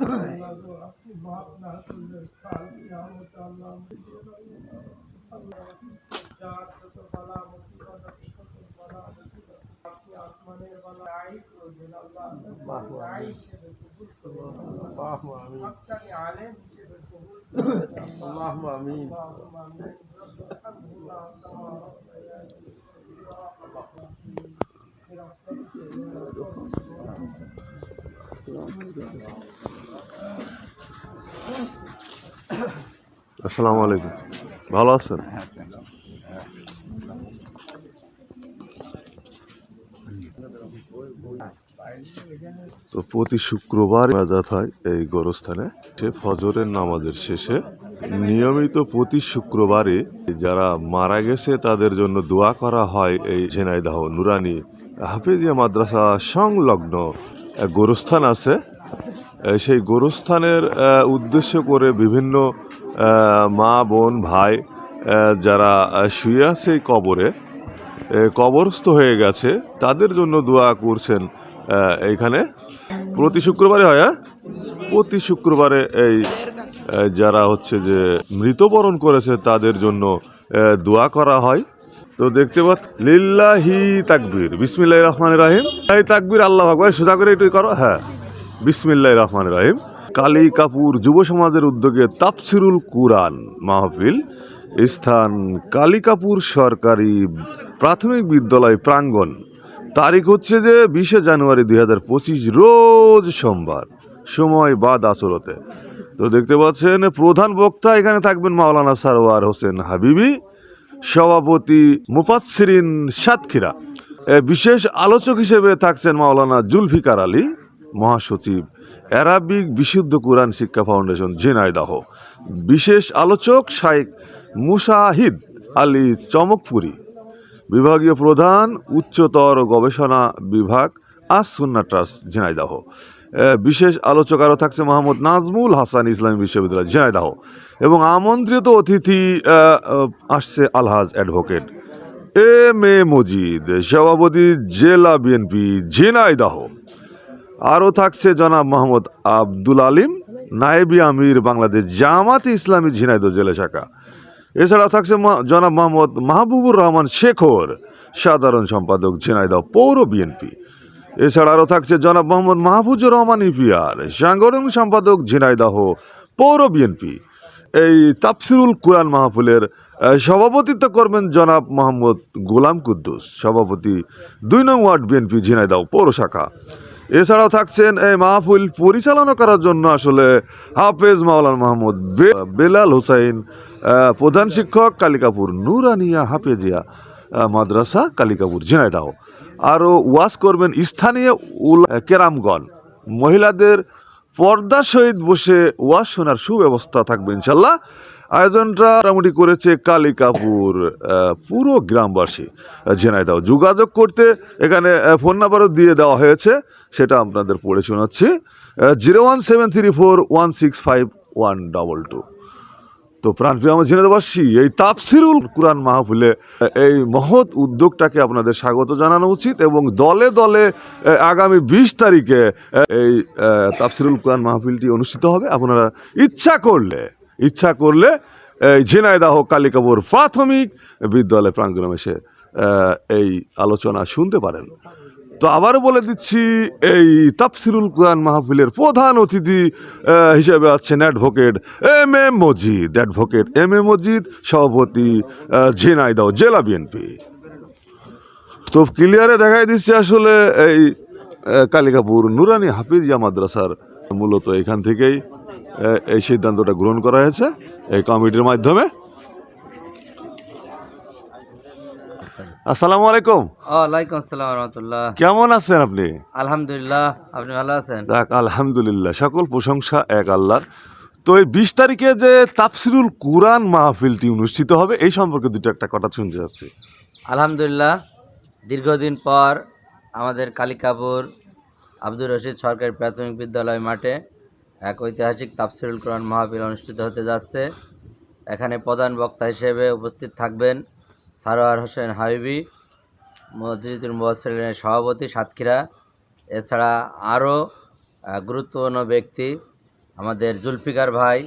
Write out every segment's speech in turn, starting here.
اللهم امين اللهم امين اللهم امين আসসালামু আলাইকুম। ভালো আছেন? তো প্রতি শুক্রবার আজাদ হয় এই গোরস্থানে। সে ফজরের নামাজের শেষে। নিয়মিত প্রতি শুক্রবারে যারা মারা গেছে, তাদের জন্য দোয়া করা হয় এই ঝেনাইদাহ নুরানি হাফিজিয়া মাদ্রাসা সংলগ্ন গোরস্থান আছে। সেই গোরস্থানের উদ্দেশ্য করে বিভিন্ন মা বোন ভাই যারা শুয়ে আছে এই কবরে কবরস্থ হয়ে গেছে তাদের জন্য দোয়া করছেন আহ, এইখানে প্রতি শুক্রবারে হয় হ্যাঁ? প্রতি শুক্রবারে এই যারা হচ্ছে যে মৃতবরণ করেছে তাদের জন্য দোয়া করা হয়। তো দেখতে পাচ্ছ লিল্লাহি তাকবীর বিসমিল্লাহ রহমান রাহিম। এই তাকবীর আল্লাহ আকবার সোজা করে এটাই করো হ্যাঁ। বিসমিল্লাহ রহমান রাহিম। কালী কাপুর যুব সমাজের উদ্যোগে তাফসিরুল কুরআন মাহফিল। স্থান কালী কাপুর সরকারি প্রাথমিক বিদ্যালয় প্রাঙ্গণ। তারিখ হচ্ছে যে বিশে জানুয়ারি দুই হাজার পঁচিশ রোজ সোমবার। সময় বাদ আসরতে তো দেখতে পাচ্ছেন, প্রধান বক্তা এখানে থাকবেন মাওলানা সারোয়ার হোসেন হাবিবি, সভাপতি মুফাচ্ছিরিন সাতক্ষীরা। বিশেষ আলোচক হিসেবে থাকছেন মাওলানা জুলফিকার আলী মহাসচিব অ্যারাবিক বিশুদ্ধ কোরআন শিক্ষা ফাউন্ডেশন ঝিনাইদহ। বিশেষ আলোচক শাইখ মুসাহিদ আলী চমকপুরী। বিভাগীয় প্রধান উচ্চতর গবেষণা বিভাগ আস সুন্না ট্রাস্ট ঝিনাইদহ। এ, বিশেষ আলোচক আরও থাকছে মোহাম্মদ নাজমুল হাসান ইসলামী বিশ্ববিদ্যালয় ঝিনাইদহ। এবং আমন্ত্রিত অতিথি আসছে আলহাজ অ্যাডভোকেট এম এ মজিদ সভাপতি জেলা বিএনপি ঝিনাইদহ। আরও থাকছে জনাব মোহাম্মদ আব্দুল আলিম, নায়েবি আমির বাংলাদেশ জামাত ইসলামী ঝিনাইদহ জেলা শাখা। এছাড়াও থাকছে জনাব মোহাম্মদ মাহবুবুর রহমান শেখর, সাধারণ সম্পাদক ঝিনাইদহ পৌর বিএনপি। এছাড়া আরও থাকছে জনাব মোহাম্মদ মাহফুজুর রহমান ইপিআর, সাংগঠনিক সম্পাদক ঝিনাইদহ পৌর বিএনপি। এই তাফসিরুল কোরআন মাহফিলের সভাপতিত্ব করবেন জনাব মোহাম্মদ গোলাম কুদ্দুস, সভাপতি দুই নং ওয়ার্ড বিএনপি ঝিনাইদহ পৌর শাখা। এছাড়াও থাকছেন এই মাহফিল পরিচালনা করার জন্য আসলে হাফেজ মাওলান মাহমুদ বেলাল হোসাইন প্রধান শিক্ষক কালিকাপুর, নুরানিয়া হাফেজিয়া মাদ্রাসা কালিকাপুর, ঝিনাইদহ। আরও ওয়াশ করবেন স্থানীয় উল কেরামগণ মহিলাদের পর্দা সহিত বসে ওয়া শোনার সুব্যবস্থা থাকবে ইনশাল্লাহ। আয়োজনটা মোটামুটি করেছে কালিকাপুর কাপুর পুরো গ্রামবাসী। দাও। যোগাযোগ করতে এখানে ফোন নাম্বারও দিয়ে দেওয়া হয়েছে, সেটা আপনাদের পড়ে শোনাচ্ছি। Zero one seven three four one six five one double two. তো প্রাণপ্রিয় আমার ঝিনাইদহবাসী এই তাফসিরুল কুরআন মাহফিলে এই মহৎ উদ্যোগটাকে আপনাদের স্বাগত জানানো উচিত এবং দলে দলে আগামী বিশ তারিখে এই আহ, তাফসিরুল কুরআন মাহফিলটি অনুষ্ঠিত হবে। আপনারা ইচ্ছা করলে ইচ্ছা করলে এই ঝিনাইদাহ কালিকাপুর প্রাথমিক বিদ্যালয় প্রাঙ্গণে এসে এই আলোচনা শুনতে পারেন। তো আবারও বলে দিচ্ছি এই তাফসিরুল কুরআন মাহফিলের প্রধান অতিথি হিসেবে আছেন advocate M M Majid. Advocate M M Majid সভাপতি আহ, ঝিনাইদহ জেলা বিএনপি। তো ক্লিয়ারে দেখাই দিচ্ছে আসলে এই কালিকাপুর নুরানি হাফিজিয়া মাদ্রাসার মূলত এখান থেকেই এই সিদ্ধান্তটা গ্রহণ করা হয়েছে এই কমিটির মাধ্যমে। আসসালামু আলাইকুম। ওয়ালাইকুম আসসালাম রহমতুল্লাহ। কেমন আছেন আপনি? আলহামদুলিল্লাহ আপনি ভালো আছেন? যাক আলহামদুলিল্লাহ সকল প্রশংসা এক আল্লাহর। তো এই বিশ তারিখে যে তাফসিরুল কুরআন মাহফিলটি অনুষ্ঠিত হবে এই সম্পর্কে দুটো একটা কথা শুনতে যাচ্ছি আলহামদুলিল্লাহ দীর্ঘদিন পর আমাদের কালিকাপুর আব্দুর রশিদ সরকারি প্রাথমিক বিদ্যালয় মাঠে এক ঐতিহাসিক তাফসিরুল কোরআন মাহফিল অনুষ্ঠিত হতে যাচ্ছে। এখানে প্রধান বক্তা হিসেবে উপস্থিত থাকবেন সারোয়ার হোসেন হাবিবি মসজিদুল মুবাসসিরিনের সভাপতি সাতক্ষীরা। এছাড়া আরও গুরুত্বপূর্ণ ব্যক্তি আমাদের জুলফিকার ভাই।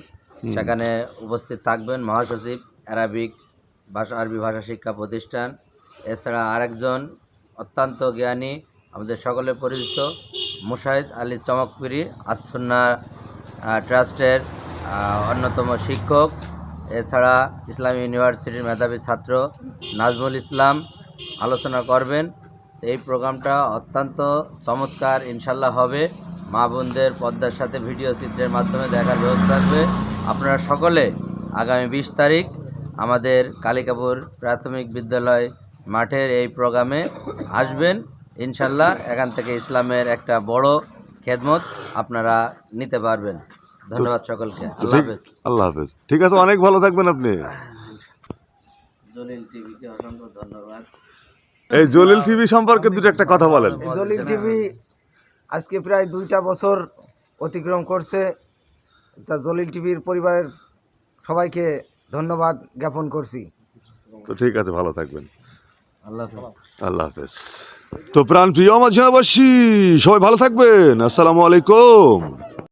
সেখানে উপস্থিত থাকবেন মহাসচিব অ্যারাবিক ভাষা আরবি ভাষা শিক্ষা প্রতিষ্ঠান। এছাড়া আরেকজন অত্যন্ত জ্ঞানী আমাদের সকলে পরিচিত মুশাহিদ আলী চমকপুরি আসন্না ট্রাস্টের অন্যতম শিক্ষক। এছাড়া ইসলামী ইউনিভার্সিটির মেধাবী ছাত্র নাজমুল ইসলাম আলোচনা করবেন। এই প্রোগ্রামটা অত্যন্ত চমৎকার ইনশাল্লাহ হবে। মা বোনদের পদ্মার সাথে ভিডিও চিত্রের মাধ্যমে দেখার ব্যবস্থা থাকবে। আপনারা সকলে আগামী বিশ তারিখ আমাদের কালিকাপুর প্রাথমিক বিদ্যালয় মাঠের এই প্রোগ্রামে আসবেন। ইনশাল্লাহ এখান থেকে ইসলামের একটা বড় খেদমত আপনারা নিতে পারবেন। ধন্যবাদ সকলকে। আল্লাহ হাফেজ। ঠিক আছে অনেক ভালো থাকবেন আপনি। জলিল টিভিকে অসংখ্য ধন্যবাদ। এই জলিল টিভি সম্পর্কে দুটো একটা কথা বলেন। জলিল টিভি আজকে প্রায় দুইটা বছর অতিক্রম করছে। তা জলিল টিভির পরিবারের সবাইকে ধন্যবাদ জ্ঞাপন করছি। তো ঠিক আছে ভালো থাকবেন। আল্লাহ হাফেজ। তো প্রাণ প্রিয় মাঝাবাসী সবাই ভালো থাকবেন। আসসালামু আলাইকুম।